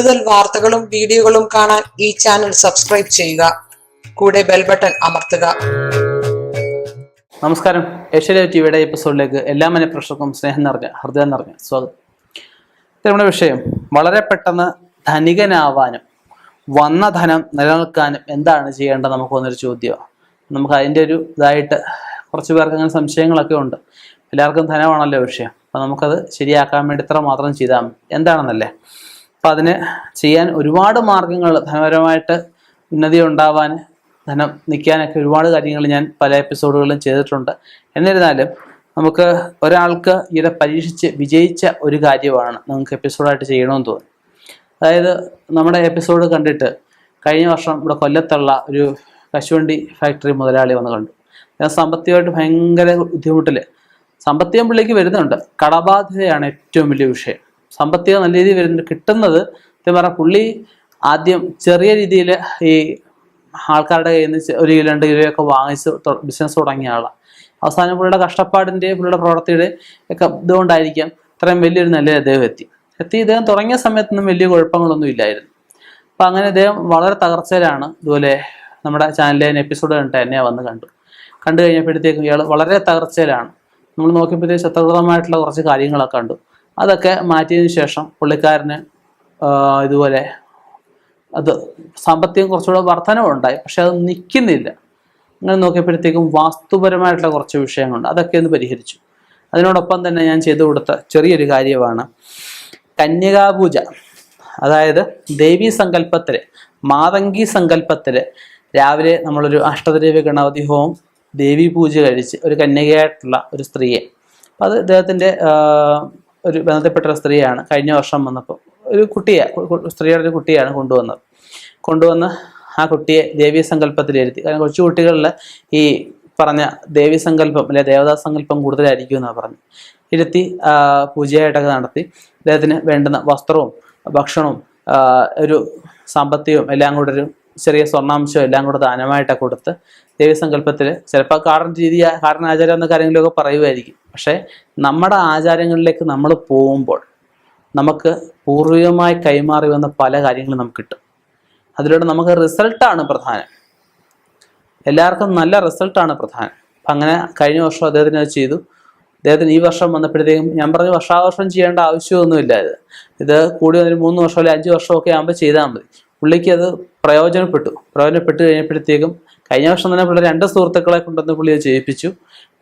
കൂടുതൽ വാർത്തകളും വീഡിയോകളും കാണാൻ ഈ ചാനൽ സബ്സ്ക്രൈബ് ചെയ്യുക. കൂടെ ബെൽ ബട്ടൺ അമർത്തുക. നമസ്കാരം. ഏഷ്യ ടിവിയുടെ എപ്പിസോഡിലേക്ക് എല്ലാ മനഃപ്രേക്ഷകർക്കും സ്നേഹം നിറഞ്ഞ ഹൃദയം നിറഞ്ഞ സ്വാഗതം. നമ്മുടെ വിഷയം. വളരെ പെട്ടെന്ന് ധനികനാവാനും വന്ന ധനം നിലനിൽക്കാനും എന്താണ് ചെയ്യേണ്ടത് നമുക്ക് വന്നൊരു ചോദ്യമാണ്. നമുക്ക് അതിന്റെ ഒരു ഇതായിട്ട് കുറച്ച് പേർക്ക് അങ്ങനെ സംശയങ്ങളൊക്കെ ഉണ്ട്. എല്ലാവർക്കും ധനമാണല്ലോ വിഷയം. അപ്പം നമുക്കത് ശരിയാക്കാൻ വേണ്ടി ഇത്ര മാത്രം ചെയ്താൽ എന്താണെന്നല്ലേ? അപ്പം അതിന് ചെയ്യാൻ ഒരുപാട് മാർഗങ്ങൾ ധനപരമായിട്ട് ഉന്നതി ഉണ്ടാവാൻ ധനം നിൽക്കാനൊക്കെ ഒരുപാട് കാര്യങ്ങൾ ഞാൻ പല എപ്പിസോഡുകളിലും ചെയ്തിട്ടുണ്ട്. എന്നിരുന്നാലും നമുക്ക് ഒരാൾക്ക് ഈയിടെ പരീക്ഷിച്ച് വിജയിച്ച ഒരു കാര്യമാണ് നമുക്ക് എപ്പിസോഡായിട്ട് ചെയ്യണമെന്ന് തോന്നി അതായത് നമ്മുടെ എപ്പിസോഡ് കണ്ടിട്ട് കഴിഞ്ഞ വർഷം ഇവിടെ കൊല്ലത്തുള്ള ഒരു കശുവണ്ടി ഫാക്ടറി മുതലാളി വന്ന് കണ്ടു. ഞാൻ സാമ്പത്തികമായിട്ട് ഭയങ്കര ബുദ്ധിമുട്ടിൽ സാമ്പത്തികം പുള്ളിക്ക് വരുന്നുണ്ട്. കടബാധ്യതയാണ് ഏറ്റവും വലിയ വിഷയം. സാമ്പത്തികം നല്ല രീതിയിൽ വരുന്നുണ്ട് കിട്ടുന്നത് സത്യം പറഞ്ഞാൽ പുള്ളി ആദ്യം ചെറിയ രീതിയിൽ ഈ ആൾക്കാരുടെ കയ്യിൽ നിന്ന് ഒരു കിലോ രണ്ട് കിലോയൊക്കെ വാങ്ങിച്ച് ബിസിനസ് തുടങ്ങിയ ആളാണ് അവസാനം പുള്ളിയുടെ കഷ്ടപ്പാടിന്റെ പുള്ളിയുടെ പ്രവൃത്തിയുടെ ഒക്കെ ഇതുകൊണ്ടായിരിക്കാം ഇത്രയും വലിയൊരു നിലയിൽ അദ്ദേഹം എത്തി. എത്തി ഇദ്ദേഹം തുടങ്ങിയ സമയത്തൊന്നും വലിയ കുഴപ്പങ്ങളൊന്നും ഇല്ലായിരുന്നു. അപ്പം അങ്ങനെ ഇദ്ദേഹം വളരെ തകർച്ചയിലാണ് ഇതുപോലെ നമ്മുടെ ചാനലിലെ എപ്പിസോഡ് കണ്ടിട്ട് എന്നെ വന്ന് കണ്ടു. കണ്ടു കഴിഞ്ഞപ്പോഴത്തേക്കും ഇയാൾ വളരെ തകർച്ചയിലാണ്. നമ്മൾ നോക്കിയപ്പോഴത്തേക്ക് ശത്രുതമായിട്ടുള്ള കുറച്ച് കാര്യങ്ങളൊക്കെ കണ്ടു. അതൊക്കെ മാറ്റിയതിന് ശേഷം പുള്ളിക്കാരന് ഇതുപോലെ അത് സാമ്പത്തികം കുറച്ചുകൂടെ വർധനവുണ്ടായി. പക്ഷെ അത് നിൽക്കുന്നില്ല അങ്ങനെ നോക്കിയപ്പോഴത്തേക്കും വാസ്തുപരമായിട്ടുള്ള കുറച്ച് വിഷയങ്ങളുണ്ട്. അതൊക്കെ ഒന്ന് പരിഹരിച്ചു. അതിനോടൊപ്പം തന്നെ ഞാൻ ചെയ്തു കൊടുത്ത ചെറിയൊരു കാര്യമാണ്. കന്യകാപൂജ അതായത് ദേവീ സങ്കല്പത്തിൽ മാതങ്കി സങ്കല്പത്തിൽ രാവിലെ നമ്മളൊരു അഷ്ടദ്രവ്യ ഗണപതി ഹോം ദേവി പൂജ കഴിച്ച് ഒരു കന്യകയായിട്ടുള്ള ഒരു സ്ത്രീയെ. അപ്പം അത് ഇദ്ദേഹത്തിന്റെ ഒരു ബന്ധപ്പെട്ട സ്ത്രീയാണ്. കഴിഞ്ഞ വർഷം വന്നപ്പോൾ ഒരു കുട്ടിയെ സ്ത്രീയുടെ ഒരു കുട്ടിയാണ് കൊണ്ടുവന്നത്. കൊണ്ടുവന്ന് ആ കുട്ടിയെ ദേവീ സങ്കല്പത്തിലിരുത്തി കാരണം കൊച്ചു കുട്ടികളിൽ ഈ പറഞ്ഞ ദേവീ സങ്കല്പം അല്ലെ ദേവതാ സങ്കല്പം കൂടുതലായിരിക്കും എന്നാണ് പറഞ്ഞു ഇരുത്തി പൂജയായിട്ടൊക്കെ നടത്തി. അദ്ദേഹത്തിന് വേണ്ടുന്ന വസ്ത്രവും ഭക്ഷണവും ഒരു സാമ്പത്തികവും എല്ലാം കൂടെ ഒരു ചെറിയ സ്വർണാംശം എല്ലാം കൂടെ ദാനമായിട്ടൊക്കെ കൊടുത്ത് ദേവീസങ്കല്പത്തിൽ ചിലപ്പോൾ കാടൻ രീതി കാടൻ ആചാരം എന്ന കാര്യങ്ങളിലൊക്കെ പറയുമായിരിക്കും. പക്ഷേ നമ്മുടെ ആചാരങ്ങളിലേക്ക് നമ്മൾ പോകുമ്പോൾ നമുക്ക് പൂർവികമായി കൈമാറി വന്ന പല കാര്യങ്ങളും നമുക്ക് കിട്ടും. അതിലൂടെ നമുക്ക് റിസൾട്ടാണ് പ്രധാനം. എല്ലാവർക്കും നല്ല റിസൾട്ടാണ് പ്രധാനം. അപ്പം അങ്ങനെ കഴിഞ്ഞ വർഷം അദ്ദേഹത്തിന് അത് ചെയ്തു. അദ്ദേഹത്തിന് ഈ വർഷം വന്നപ്പോഴത്തേക്കും ഞാൻ പറഞ്ഞു വർഷാവർഷം ചെയ്യേണ്ട ആവശ്യമൊന്നുമില്ല ഇത്. ഇത് കൂടി ഒരു മൂന്ന് വർഷം അല്ലെങ്കിൽ അഞ്ച് വർഷമൊക്കെ ആകുമ്പോൾ ചെയ്താൽ മതി. പുള്ളിക്ക് അത് പ്രയോജനപ്പെട്ടു. പ്രയോജനപ്പെട്ട് കഴിഞ്ഞപ്പോഴത്തേക്കും കഴിഞ്ഞ വർഷം തന്നെ പുള്ളി രണ്ട് സുഹൃത്തുക്കളെ കൊണ്ടുവന്ന് പുള്ളിയെ ചെയ്യിപ്പിച്ചു.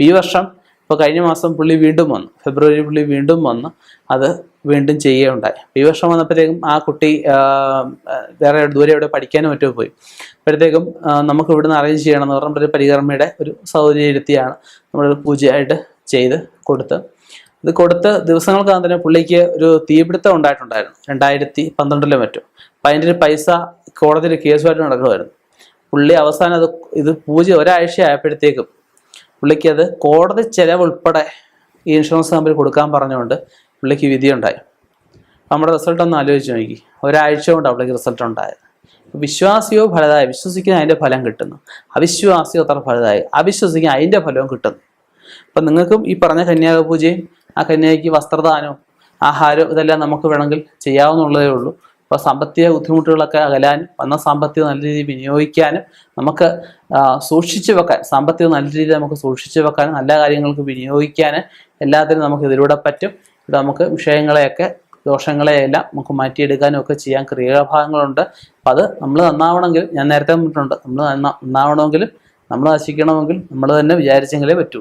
ഈ വർഷം ഇപ്പോൾ കഴിഞ്ഞ മാസം പുള്ളി വീണ്ടും വന്നു. ഫെബ്രുവരി പുള്ളി വീണ്ടും വന്ന് അത് വീണ്ടും ചെയ്യുകയുണ്ടായി. ഈ വർഷം വന്നപ്പോഴത്തേക്കും ആ കുട്ടി വേറെ ദൂരെ എവിടെ പഠിക്കാനും മറ്റോ പോയി. അപ്പോഴത്തേക്കും നമുക്ക് ഇവിടുന്ന് അറേഞ്ച് ചെയ്യണം എന്ന് ഒരു പരികർമ്മയുടെ ഒരു സൗകര്യം ഇരുത്തിയാണ് നമ്മൾ പൂജയായിട്ട് ചെയ്ത് കൊടുത്ത് ഇത് കൊടുത്ത് ദിവസങ്ങൾക്കകം തന്നെ പുള്ളിക്ക് ഒരു തീപിടുത്തം ഉണ്ടായിട്ടുണ്ടായിരുന്നു. രണ്ടായിരത്തി പന്ത്രണ്ടിലും മറ്റും. അപ്പം അതിന്റെ ഒരു പൈസ കോടതിയിൽ കേസുമായിട്ട് നടക്കുമായിരുന്നു. പുള്ളി അവസാനം അത് ഇത് പൂജ ഒരാഴ്ച ആയപ്പോഴത്തേക്കും പുള്ളിക്ക് അത് കോടതി ചെലവ് ഉൾപ്പെടെ ഈ ഇൻഷുറൻസ് കമ്പനി കൊടുക്കാൻ പറഞ്ഞുകൊണ്ട് പുള്ളിക്ക് വിധിയുണ്ടായി. നമ്മുടെ റിസൾട്ട് ഒന്ന് ആലോചിച്ച് നോക്കി. ഒരാഴ്ച കൊണ്ട് പുള്ളിക്ക് റിസൾട്ട് ഉണ്ടായത്. വിശ്വാസിയോ ഫലതായി? വിശ്വസിക്കുന്ന അതിന്റെ ഫലം കിട്ടുന്നു. അവിശ്വാസിയോ അത്ര ഫലതായി? അവിശ്വസിക്കുന്ന അതിന്റെ ഫലവും കിട്ടുന്നു. അപ്പം നിങ്ങൾക്കും ഈ പറഞ്ഞ കന്യാക പൂജയും ആ കന്യാക്ക് വസ്ത്രദാനവും ആഹാരവും ഇതെല്ലാം നമുക്ക് വേണമെങ്കിൽ ചെയ്യാവുന്നുള്ളതേ ഉള്ളൂ. അപ്പോൾ സാമ്പത്തിക ബുദ്ധിമുട്ടുകളൊക്കെ അകലാനും വന്ന സാമ്പത്തികം നല്ല രീതിയിൽ വിനിയോഗിക്കാനും നമുക്ക് സൂക്ഷിച്ചു വെക്കാൻ സാമ്പത്തികം നല്ല രീതിയിൽ നമുക്ക് സൂക്ഷിച്ചു വെക്കാനും നല്ല കാര്യങ്ങൾക്ക് വിനിയോഗിക്കാനും എല്ലാത്തിനും നമുക്ക് ഇതിലൂടെ പറ്റും. ഇത് നമുക്ക് വിഷയങ്ങളെയൊക്കെ ദോഷങ്ങളെയെല്ലാം നമുക്ക് മാറ്റിയെടുക്കാനും ഒക്കെ ചെയ്യാൻ ക്രിയാഭാഗങ്ങളുണ്ട്. അപ്പം അത് നമ്മൾ നന്നാവണമെങ്കിൽ ഞാൻ നേരത്തെ പറഞ്ഞിട്ടുണ്ട് നമ്മൾ നന്നാ നന്നാവണമെങ്കിലും നമ്മൾ നശിക്കണമെങ്കിൽ നമ്മൾ തന്നെ വിചാരിച്ചെങ്കിലേ പറ്റൂ.